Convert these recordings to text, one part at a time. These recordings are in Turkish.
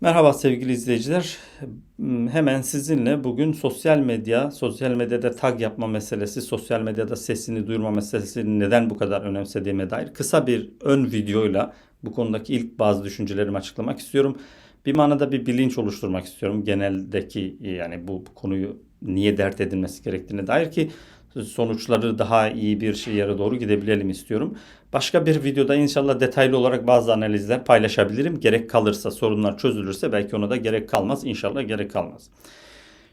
Merhaba sevgili izleyiciler. Hmm, Hemen sizinle bugün sosyal medya, sosyal medyada tag yapma meselesi, sosyal medyada sesini duyurma meselesini neden bu kadar önemsediğime dair kısa bir ön videoyla bu konudaki ilk bazı düşüncelerimi açıklamak istiyorum. Bir manada bir bilinç oluşturmak istiyorum. Geneldeki yani bu, bu konuyu niye dert edilmesi gerektiğine dair ki sonuçları daha iyi bir şey yere doğru gidebilelim istiyorum. Başka bir videoda inşallah detaylı olarak bazı analizler paylaşabilirim. Gerek kalırsa, sorunlar çözülürse belki ona da gerek kalmaz. İnşallah gerek kalmaz.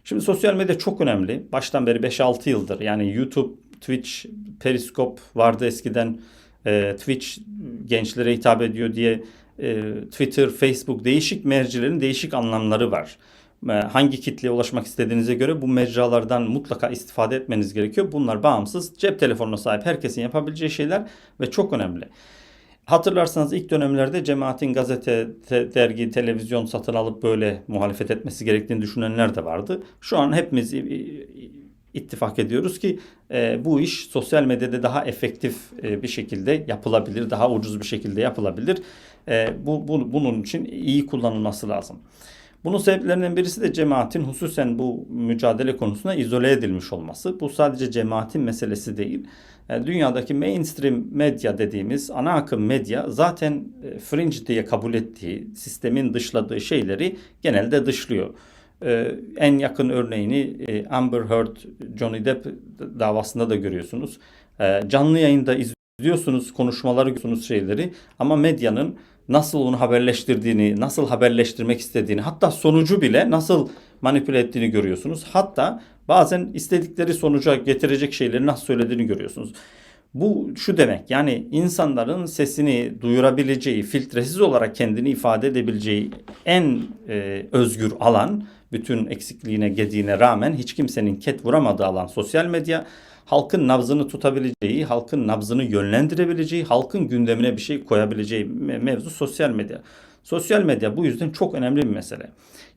Şimdi sosyal medya çok önemli. Baştan beri 5-6 yıldır yani YouTube, Twitch, Periscope vardı eskiden. E, Twitch gençlere hitap ediyor diye e, Twitter, Facebook değişik mercilerin değişik anlamları var hangi kitleye ulaşmak istediğinize göre bu mecralardan mutlaka istifade etmeniz gerekiyor. Bunlar bağımsız cep telefonuna sahip herkesin yapabileceği şeyler ve çok önemli. Hatırlarsanız ilk dönemlerde cemaatin gazete, te, dergi, televizyon satın alıp böyle muhalefet etmesi gerektiğini düşünenler de vardı. Şu an hepimiz ittifak ediyoruz ki e, bu iş sosyal medyada daha efektif e, bir şekilde yapılabilir, daha ucuz bir şekilde yapılabilir. E, bu, bu bunun için iyi kullanılması lazım. Bunun sebeplerinden birisi de cemaatin hususen bu mücadele konusunda izole edilmiş olması. Bu sadece cemaatin meselesi değil. Yani dünyadaki mainstream medya dediğimiz ana akım medya zaten e, fringe diye kabul ettiği, sistemin dışladığı şeyleri genelde dışlıyor. Ee, en yakın örneğini e, Amber Heard, Johnny Depp davasında da görüyorsunuz. Canlı yayında izliyorsunuz, konuşmaları görüyorsunuz şeyleri ama medyanın nasıl onu haberleştirdiğini, nasıl haberleştirmek istediğini, hatta sonucu bile nasıl manipüle ettiğini görüyorsunuz. Hatta bazen istedikleri sonuca getirecek şeyleri nasıl söylediğini görüyorsunuz. Bu şu demek yani insanların sesini duyurabileceği, filtresiz olarak kendini ifade edebileceği en e, özgür alan, bütün eksikliğine, gediğine rağmen hiç kimsenin ket vuramadığı alan sosyal medya halkın nabzını tutabileceği, halkın nabzını yönlendirebileceği, halkın gündemine bir şey koyabileceği mevzu sosyal medya. Sosyal medya bu yüzden çok önemli bir mesele.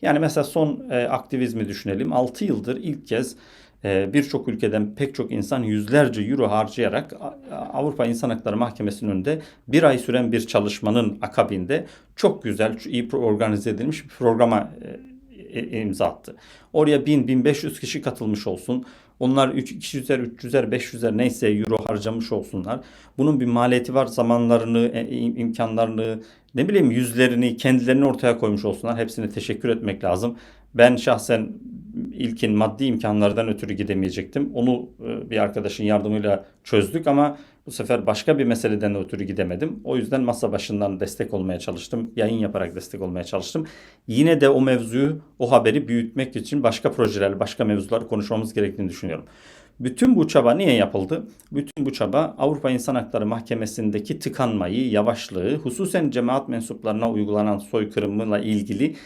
Yani mesela son e, aktivizmi düşünelim. 6 yıldır ilk kez e, birçok ülkeden pek çok insan yüzlerce euro harcayarak Avrupa İnsan Hakları Mahkemesi'nin önünde bir ay süren bir çalışmanın akabinde çok güzel, iyi organize edilmiş bir programa e, e imza attı. Oraya 1000-1500 kişi katılmış olsun. Onlar 200'er, 300'er, 500'er neyse euro harcamış olsunlar. Bunun bir maliyeti var. Zamanlarını, e, imkanlarını, ne bileyim yüzlerini, kendilerini ortaya koymuş olsunlar. Hepsine teşekkür etmek lazım. Ben şahsen ilkin maddi imkanlardan ötürü gidemeyecektim. Onu e, bir arkadaşın yardımıyla çözdük ama bu sefer başka bir meseleden ötürü gidemedim. O yüzden masa başından destek olmaya çalıştım. Yayın yaparak destek olmaya çalıştım. Yine de o mevzuyu, o haberi büyütmek için başka projeler, başka mevzular konuşmamız gerektiğini düşünüyorum. Bütün bu çaba niye yapıldı? Bütün bu çaba Avrupa İnsan Hakları Mahkemesi'ndeki tıkanmayı, yavaşlığı, hususen cemaat mensuplarına uygulanan soykırımıyla ilgili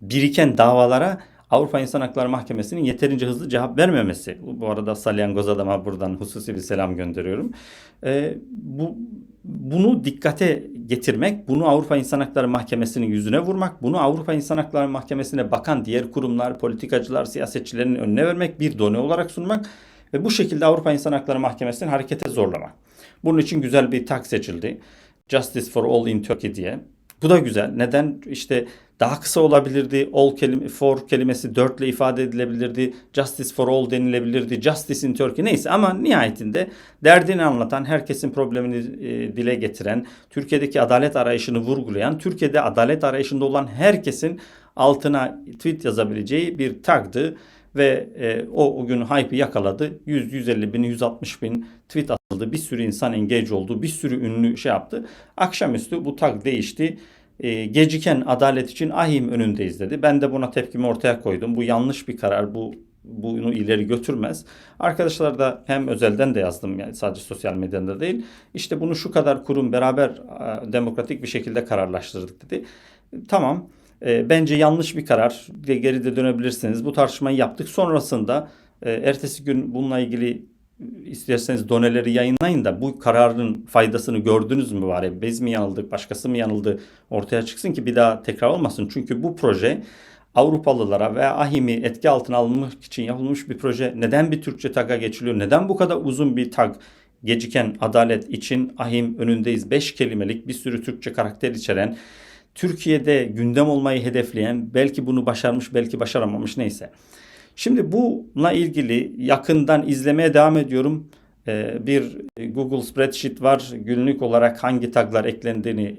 biriken davalara Avrupa İnsan Hakları Mahkemesi'nin yeterince hızlı cevap vermemesi. Bu arada salyangoz adama buradan hususi bir selam gönderiyorum. E, bu bunu dikkate getirmek, bunu Avrupa İnsan Hakları Mahkemesi'nin yüzüne vurmak, bunu Avrupa İnsan Hakları Mahkemesi'ne bakan diğer kurumlar, politikacılar, siyasetçilerin önüne vermek, bir done olarak sunmak ve bu şekilde Avrupa İnsan Hakları Mahkemesi'ni harekete zorlamak. Bunun için güzel bir tak seçildi. Justice for All in Turkey diye. Bu da güzel. Neden? İşte daha kısa olabilirdi. All kelime, for kelimesi dört ile ifade edilebilirdi. Justice for all denilebilirdi. Justice in Turkey neyse ama nihayetinde derdini anlatan, herkesin problemini e, dile getiren, Türkiye'deki adalet arayışını vurgulayan, Türkiye'de adalet arayışında olan herkesin altına tweet yazabileceği bir tagdı ve e, o, o gün hype'ı yakaladı. 100, 150 bin, 160 bin tweet atıldı. Bir sürü insan engage oldu. Bir sürü ünlü şey yaptı. Akşamüstü bu tag değişti e, geciken adalet için ahim önündeyiz dedi. Ben de buna tepkimi ortaya koydum. Bu yanlış bir karar. Bu bunu ileri götürmez. Arkadaşlar da hem özelden de yazdım yani sadece sosyal medyada değil. İşte bunu şu kadar kurum beraber e, demokratik bir şekilde kararlaştırdık dedi. Tamam. E, bence yanlış bir karar. Geride dönebilirsiniz. Bu tartışmayı yaptık. Sonrasında e, ertesi gün bununla ilgili isterseniz doneleri yayınlayın da bu kararın faydasını gördünüz mü var biz mi yanıldık başkası mı yanıldı ortaya çıksın ki bir daha tekrar olmasın. Çünkü bu proje Avrupalılara veya AHİM'i etki altına alınmak için yapılmış bir proje. Neden bir Türkçe tag'a geçiliyor? Neden bu kadar uzun bir tag? Geciken adalet için ahim önündeyiz. Beş kelimelik bir sürü Türkçe karakter içeren Türkiye'de gündem olmayı hedefleyen belki bunu başarmış belki başaramamış neyse. Şimdi bununla ilgili yakından izlemeye devam ediyorum. Ee, bir Google Spreadsheet var. Günlük olarak hangi taglar eklendiğini e,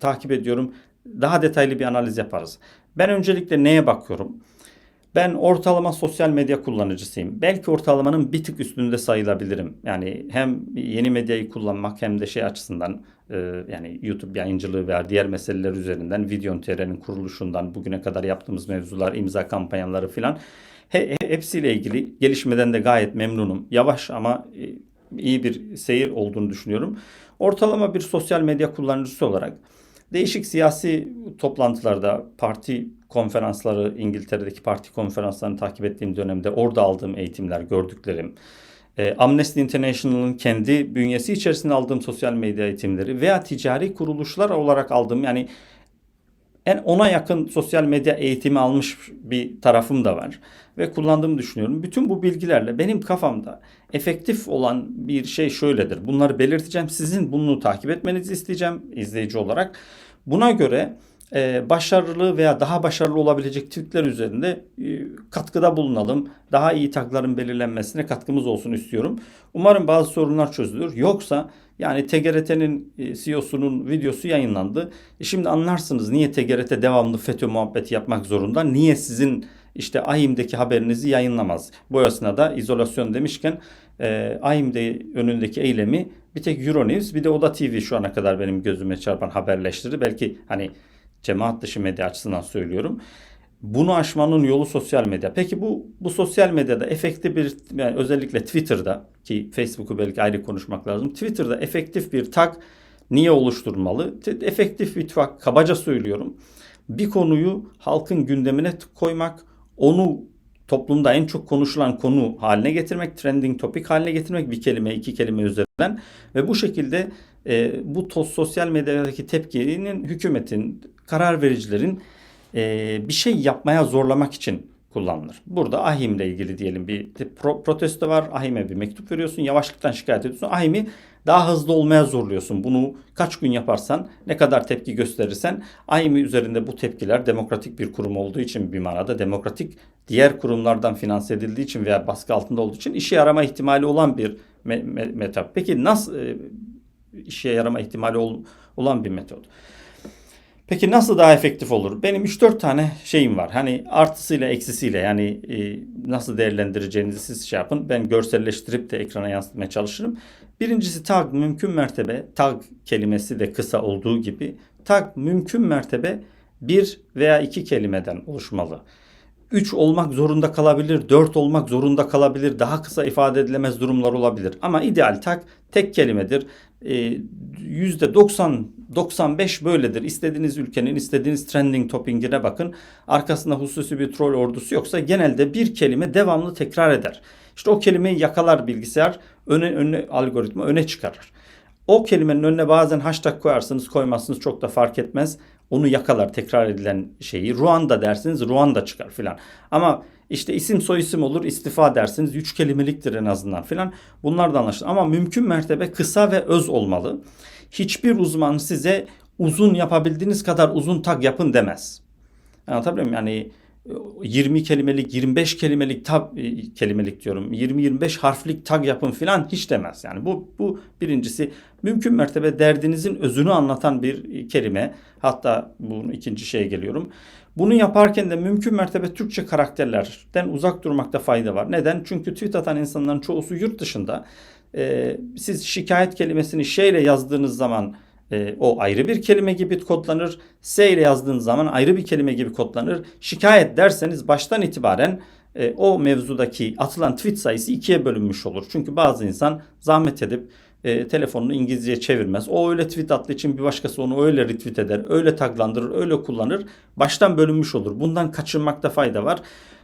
takip ediyorum. Daha detaylı bir analiz yaparız. Ben öncelikle neye bakıyorum? Ben ortalama sosyal medya kullanıcısıyım. Belki ortalamanın bir tık üstünde sayılabilirim. Yani hem yeni medyayı kullanmak hem de şey açısından e, yani YouTube yayıncılığı veya diğer meseleler üzerinden Videon TR'nin kuruluşundan bugüne kadar yaptığımız mevzular, imza kampanyaları filan he, he- hepsiyle ilgili gelişmeden de gayet memnunum. Yavaş ama e, iyi bir seyir olduğunu düşünüyorum. Ortalama bir sosyal medya kullanıcısı olarak değişik siyasi toplantılarda parti konferansları İngiltere'deki parti konferanslarını takip ettiğim dönemde orada aldığım eğitimler, gördüklerim, e, Amnesty International'ın kendi bünyesi içerisinde aldığım sosyal medya eğitimleri veya ticari kuruluşlar olarak aldığım yani en ona yakın sosyal medya eğitimi almış bir tarafım da var ve kullandığımı düşünüyorum. Bütün bu bilgilerle benim kafamda efektif olan bir şey şöyledir. Bunları belirteceğim. Sizin bunu takip etmenizi isteyeceğim izleyici olarak. Buna göre e, başarılı veya daha başarılı olabilecek tweetler üzerinde e, katkıda bulunalım. Daha iyi tagların belirlenmesine katkımız olsun istiyorum. Umarım bazı sorunlar çözülür. Yoksa yani TGRT'nin e, CEO'sunun videosu yayınlandı. E şimdi anlarsınız niye TGRT devamlı FETÖ muhabbeti yapmak zorunda. Niye sizin işte AİM'deki haberinizi yayınlamaz. Bu esnada izolasyon demişken e, AİM'de önündeki eylemi bir tek Euronews bir de Oda TV şu ana kadar benim gözüme çarpan haberleştirdi. Belki hani cemaat dışı medya açısından söylüyorum. Bunu aşmanın yolu sosyal medya. Peki bu bu sosyal medyada efektif bir yani özellikle Twitter'da ki Facebook'u belki ayrı konuşmak lazım. Twitter'da efektif bir tag niye oluşturmalı? Efektif bir tag kabaca söylüyorum. Bir konuyu halkın gündemine koymak, onu toplumda en çok konuşulan konu haline getirmek, trending topic haline getirmek bir kelime, iki kelime üzerinden ve bu şekilde e, bu sosyal medyadaki tepkinin hükümetin, karar vericilerin e, bir şey yapmaya zorlamak için kullanılır. Burada AHİM'le ilgili diyelim bir pro- protesto var. AHİM'e bir mektup veriyorsun. Yavaşlıktan şikayet ediyorsun. AHİM'i daha hızlı olmaya zorluyorsun. Bunu kaç gün yaparsan, ne kadar tepki gösterirsen AHİM'i üzerinde bu tepkiler demokratik bir kurum olduğu için bir manada demokratik diğer kurumlardan finanse edildiği için veya baskı altında olduğu için işe yarama ihtimali olan bir me- me- metap. Peki nasıl e, işe yarama ihtimali ol- olan bir metot? Peki nasıl daha efektif olur? Benim 3-4 tane şeyim var. Hani artısıyla eksisiyle yani e, nasıl değerlendireceğinizi siz şey yapın. Ben görselleştirip de ekrana yansıtmaya çalışırım. Birincisi tag mümkün mertebe tag kelimesi de kısa olduğu gibi tag mümkün mertebe bir veya iki kelimeden oluşmalı. 3 olmak zorunda kalabilir, 4 olmak zorunda kalabilir, daha kısa ifade edilemez durumlar olabilir. Ama ideal tak tek kelimedir. Ee, %90 95 böyledir. İstediğiniz ülkenin istediğiniz trending topiğine bakın. Arkasında hususi bir troll ordusu yoksa genelde bir kelime devamlı tekrar eder. İşte o kelimeyi yakalar bilgisayar, öne, öne algoritma öne çıkarır. O kelimenin önüne bazen hashtag koyarsınız koymazsınız çok da fark etmez. Onu yakalar tekrar edilen şeyi. Ruanda dersiniz Ruanda çıkar filan. Ama işte isim soy isim olur istifa dersiniz. Üç kelimeliktir en azından filan. Bunlar da anlaşılır. Ama mümkün mertebe kısa ve öz olmalı. Hiçbir uzman size uzun yapabildiğiniz kadar uzun tag yapın demez. Anlatabiliyor muyum? Yani 20 kelimelik, 25 kelimelik tab e, kelimelik diyorum. 20-25 harflik tag yapın filan hiç demez. Yani bu bu birincisi mümkün mertebe derdinizin özünü anlatan bir kelime. Hatta bunun ikinci şeye geliyorum. Bunu yaparken de mümkün mertebe Türkçe karakterlerden uzak durmakta fayda var. Neden? Çünkü tweet atan insanların çoğusu yurt dışında. Ee, siz şikayet kelimesini şeyle yazdığınız zaman e, o ayrı bir kelime gibi kodlanır. S ile yazdığınız zaman ayrı bir kelime gibi kodlanır. Şikayet derseniz baştan itibaren e, o mevzudaki atılan tweet sayısı ikiye bölünmüş olur. Çünkü bazı insan zahmet edip e, telefonunu İngilizceye çevirmez. O öyle tweet attığı için bir başkası onu öyle retweet eder, öyle taglandırır, öyle kullanır. Baştan bölünmüş olur. Bundan kaçınmakta fayda var.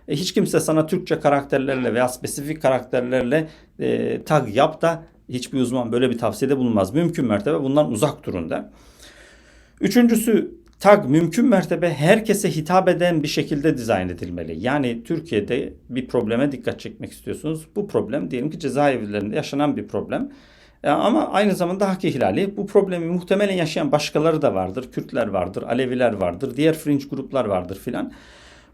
E, hiç kimse sana Türkçe karakterlerle veya spesifik karakterlerle e, tag yap da hiçbir uzman böyle bir tavsiyede bulunmaz. Mümkün mertebe bundan uzak durun da. Üçüncüsü tag mümkün mertebe herkese hitap eden bir şekilde dizayn edilmeli. Yani Türkiye'de bir probleme dikkat çekmek istiyorsunuz. Bu problem diyelim ki cezaevlerinde yaşanan bir problem. E, ama aynı zamanda hak ihlali. Bu problemi muhtemelen yaşayan başkaları da vardır. Kürtler vardır, Aleviler vardır, diğer fringe gruplar vardır filan.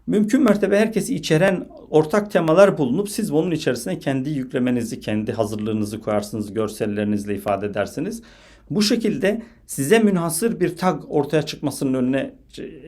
Mümkün mertebe herkesi içeren ortak temalar bulunup siz bunun içerisine kendi yüklemenizi, kendi hazırlığınızı koyarsınız, görsellerinizle ifade edersiniz. Bu şekilde size münhasır bir tag ortaya çıkmasının önüne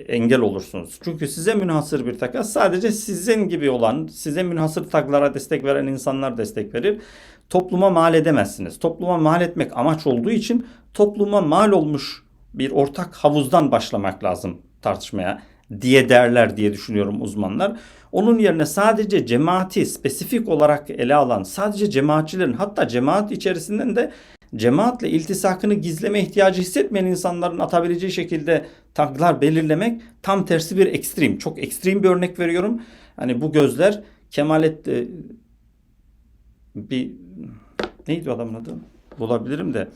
engel olursunuz. Çünkü size münhasır bir tag sadece sizin gibi olan, size münhasır taglara destek veren insanlar destek verir. Topluma mal edemezsiniz. Topluma mal etmek amaç olduğu için topluma mal olmuş bir ortak havuzdan başlamak lazım tartışmaya diye derler diye düşünüyorum uzmanlar. Onun yerine sadece cemaati spesifik olarak ele alan, sadece cemaatçilerin hatta cemaat içerisinden de cemaatle iltisakını gizleme ihtiyacı hissetmeyen insanların atabileceği şekilde taglar belirlemek tam tersi bir ekstrem. Çok ekstrem bir örnek veriyorum. Hani bu gözler Kemalet e, bir neydi adamın adı? Bulabilirim de.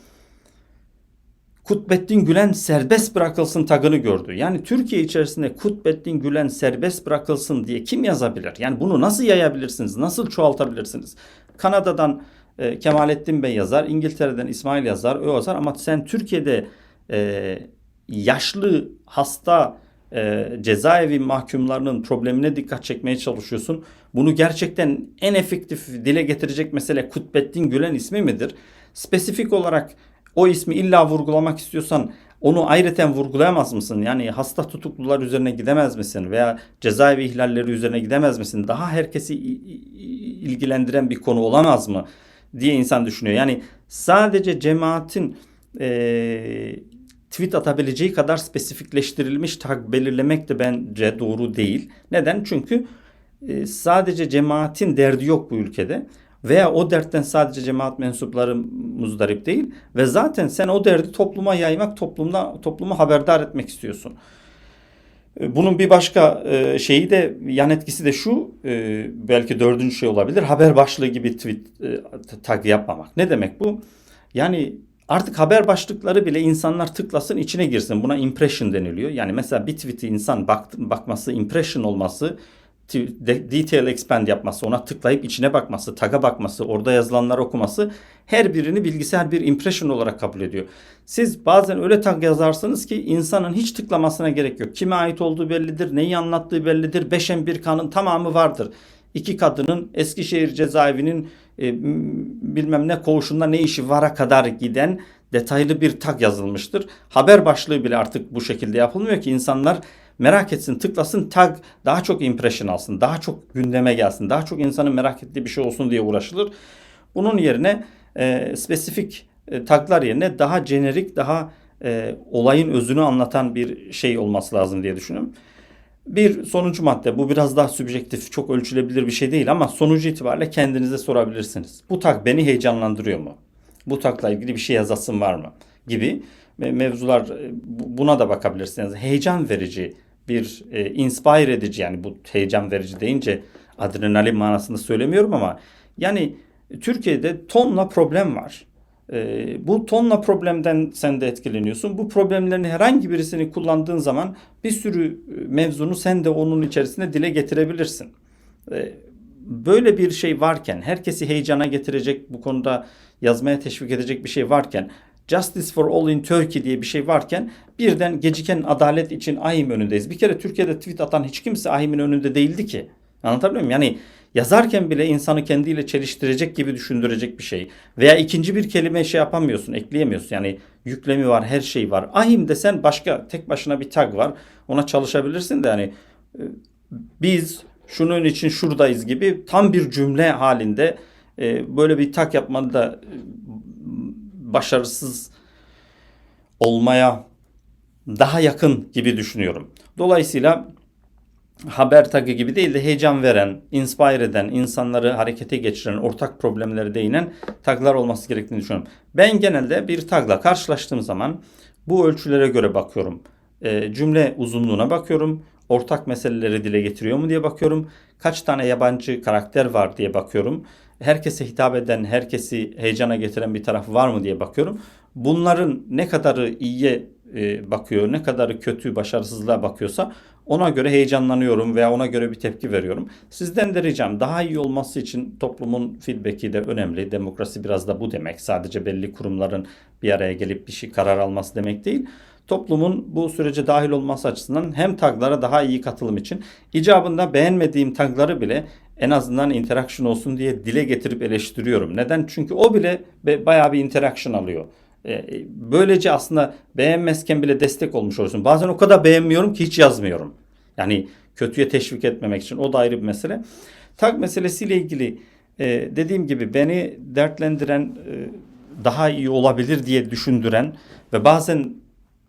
Kutbettin Gülen serbest bırakılsın tagını gördü. Yani Türkiye içerisinde Kutbettin Gülen serbest bırakılsın diye kim yazabilir? Yani bunu nasıl yayabilirsiniz? Nasıl çoğaltabilirsiniz? Kanada'dan e, Kemalettin Bey yazar, İngiltere'den İsmail yazar, o yazar ama sen Türkiye'de e, yaşlı, hasta, e, cezaevi mahkumlarının problemine dikkat çekmeye çalışıyorsun. Bunu gerçekten en efektif dile getirecek mesele Kutbettin Gülen ismi midir? Spesifik olarak o ismi illa vurgulamak istiyorsan onu ayrıten vurgulayamaz mısın? Yani hasta tutuklular üzerine gidemez misin? Veya cezaevi ihlalleri üzerine gidemez misin? Daha herkesi ilgilendiren bir konu olamaz mı? diye insan düşünüyor. Yani sadece cemaatin e, tweet atabileceği kadar spesifikleştirilmiş tag belirlemek de bence doğru değil. Neden? Çünkü e, sadece cemaatin derdi yok bu ülkede veya o dertten sadece cemaat mensupları muzdarip değil ve zaten sen o derdi topluma yaymak, toplumda topluma haberdar etmek istiyorsun. E, bunun bir başka e, şeyi de yan etkisi de şu e, belki dördüncü şey olabilir haber başlığı gibi tweet tag yapmamak. Ne demek bu? Yani artık haber başlıkları bile insanlar tıklasın içine girsin. Buna impression deniliyor. Yani mesela bir tweet'i insan bak, bakması, impression olması detail expand yapması, ona tıklayıp içine bakması, taga bakması, orada yazılanları okuması her birini bilgisayar bir impression olarak kabul ediyor. Siz bazen öyle tag yazarsınız ki insanın hiç tıklamasına gerek yok. Kime ait olduğu bellidir, neyi anlattığı bellidir. Beşen bir kanın tamamı vardır. İki kadının Eskişehir cezaevinin e, bilmem ne koğuşunda ne işi vara kadar giden detaylı bir tag yazılmıştır. Haber başlığı bile artık bu şekilde yapılmıyor ki insanlar merak etsin, tıklasın, tag daha çok impression alsın, daha çok gündeme gelsin, daha çok insanın merak ettiği bir şey olsun diye uğraşılır. Bunun yerine e, spesifik e, taglar yerine daha jenerik, daha e, olayın özünü anlatan bir şey olması lazım diye düşünüyorum. Bir sonuncu madde bu biraz daha sübjektif çok ölçülebilir bir şey değil ama sonucu itibariyle kendinize sorabilirsiniz. Bu tak beni heyecanlandırıyor mu? Bu takla ilgili bir şey yazasım var mı? Gibi mevzular e, buna da bakabilirsiniz. Heyecan verici bir e, inspire edici yani bu heyecan verici deyince adrenalin manasında söylemiyorum ama yani Türkiye'de tonla problem var. E, bu tonla problemden sen de etkileniyorsun. Bu problemlerin herhangi birisini kullandığın zaman bir sürü e, mevzunu sen de onun içerisinde dile getirebilirsin. E, böyle bir şey varken, herkesi heyecana getirecek, bu konuda yazmaya teşvik edecek bir şey varken Justice for All in Turkey diye bir şey varken birden geciken adalet için AHİM önündeyiz. Bir kere Türkiye'de tweet atan hiç kimse AHİM'in önünde değildi ki. Anlatabiliyor muyum? Yani yazarken bile insanı kendiyle çeliştirecek gibi düşündürecek bir şey. Veya ikinci bir kelime şey yapamıyorsun, ekleyemiyorsun. Yani yüklemi var, her şey var. Ahim desen başka tek başına bir tag var. Ona çalışabilirsin de yani e, biz şunun için şuradayız gibi tam bir cümle halinde e, böyle bir tag yapmanı da başarısız olmaya daha yakın gibi düşünüyorum. Dolayısıyla haber tagı gibi değil de heyecan veren, inspire eden, insanları harekete geçiren, ortak problemlere değinen taglar olması gerektiğini düşünüyorum. Ben genelde bir tagla karşılaştığım zaman bu ölçülere göre bakıyorum. E, cümle uzunluğuna bakıyorum. Ortak meseleleri dile getiriyor mu diye bakıyorum. Kaç tane yabancı karakter var diye bakıyorum herkese hitap eden, herkesi heyecana getiren bir taraf var mı diye bakıyorum. Bunların ne kadarı iyiye e, bakıyor, ne kadarı kötü, başarısızlığa bakıyorsa Ona göre heyecanlanıyorum veya ona göre bir tepki veriyorum. Sizden de ricam daha iyi olması için toplumun feedback'i de önemli. Demokrasi biraz da bu demek. Sadece belli kurumların bir araya gelip bir şey karar alması demek değil. Toplumun bu sürece dahil olması açısından hem taglara daha iyi katılım için icabında beğenmediğim tagları bile en azından interaction olsun diye dile getirip eleştiriyorum. Neden? Çünkü o bile bayağı bir interaction alıyor. E, Böylece aslında beğenmezken bile destek olmuş oluyorsun. Bazen o kadar beğenmiyorum ki hiç yazmıyorum. Yani kötüye teşvik etmemek için o da ayrı bir mesele. Tag meselesiyle ilgili e, dediğim gibi beni dertlendiren e, daha iyi olabilir diye düşündüren ve bazen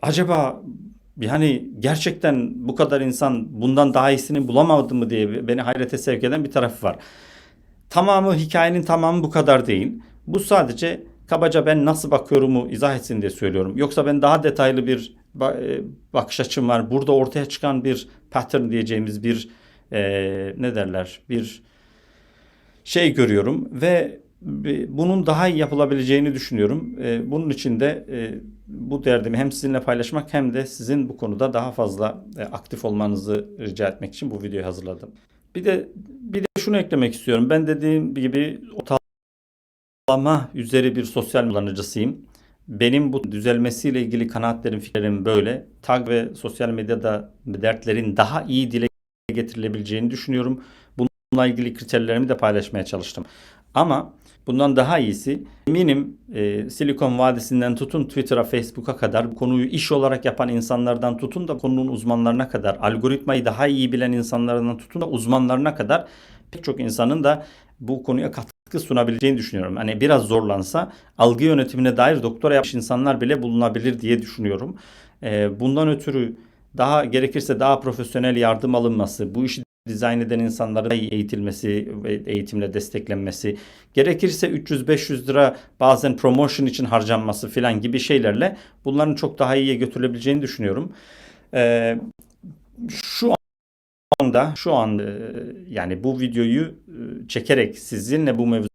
acaba yani gerçekten bu kadar insan bundan daha iyisini bulamadı mı diye beni hayrete sevk eden bir tarafı var. Tamamı hikayenin tamamı bu kadar değil. Bu sadece kabaca ben nasıl bakıyorumu izah etsin diye söylüyorum. Yoksa ben daha detaylı bir e, bakış açım var. Burada ortaya çıkan bir pattern diyeceğimiz bir e, ne derler bir şey görüyorum ve bunun daha iyi yapılabileceğini düşünüyorum. E, bunun için de e, bu derdimi hem sizinle paylaşmak hem de sizin bu konuda daha fazla e, aktif olmanızı rica etmek için bu videoyu hazırladım. Bir de bir de şunu eklemek istiyorum. Ben dediğim gibi ortalama üzeri bir sosyal kullanıcısıyım. Benim bu düzelmesiyle ilgili kanaatlerim, fikirlerim böyle. Tag ve sosyal medyada dertlerin daha iyi dile getirilebileceğini düşünüyorum. Bununla ilgili kriterlerimi de paylaşmaya çalıştım. Ama bundan daha iyisi eminim e, Silikon Vadisi'nden tutun Twitter'a, Facebook'a kadar konuyu iş olarak yapan insanlardan tutun da konunun uzmanlarına kadar, algoritmayı daha iyi bilen insanlardan tutun da uzmanlarına kadar pek çok insanın da bu konuya katkı sunabileceğini düşünüyorum. Hani biraz zorlansa algı yönetimine dair doktora yapmış insanlar bile bulunabilir diye düşünüyorum. E, bundan ötürü daha gerekirse daha profesyonel yardım alınması, bu işi dizayn eden insanların eğitilmesi ve eğitimle desteklenmesi, gerekirse 300-500 lira bazen promotion için harcanması filan gibi şeylerle bunların çok daha iyiye götürülebileceğini düşünüyorum. Ee, şu anda, şu an e, yani bu videoyu e, çekerek sizinle bu mevzuyu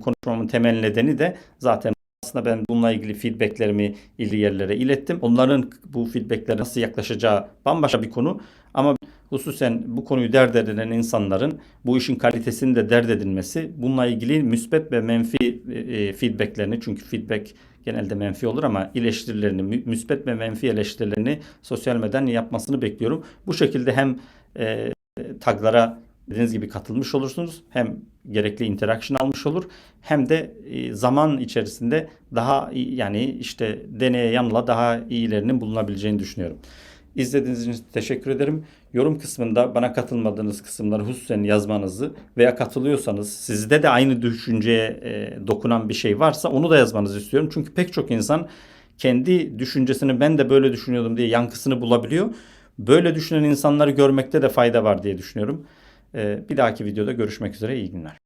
konuşmamın temel nedeni de zaten aslında ben bununla ilgili feedbacklerimi ilgili yerlere ilettim. Onların bu feedbacklere nasıl yaklaşacağı bambaşka bir konu. Ama hususen bu konuyu dert edilen insanların bu işin kalitesini de dert edilmesi, bununla ilgili müsbet ve menfi e, feedbacklerini çünkü feedback genelde menfi olur ama eleştirilerini, mü- müsbet ve menfi eleştirilerini sosyal medyanın yapmasını bekliyorum. Bu şekilde hem e, taglara dediğiniz gibi katılmış olursunuz. Hem gerekli interaction almış olur hem de e, zaman içerisinde daha yani işte deneye yanla daha iyilerinin bulunabileceğini düşünüyorum. İzlediğiniz için teşekkür ederim. Yorum kısmında bana katılmadığınız kısımları hususen yazmanızı veya katılıyorsanız sizde de aynı düşünceye e, dokunan bir şey varsa onu da yazmanızı istiyorum. Çünkü pek çok insan kendi düşüncesini ben de böyle düşünüyordum diye yankısını bulabiliyor. Böyle düşünen insanları görmekte de fayda var diye düşünüyorum. E, bir dahaki videoda görüşmek üzere. İyi günler.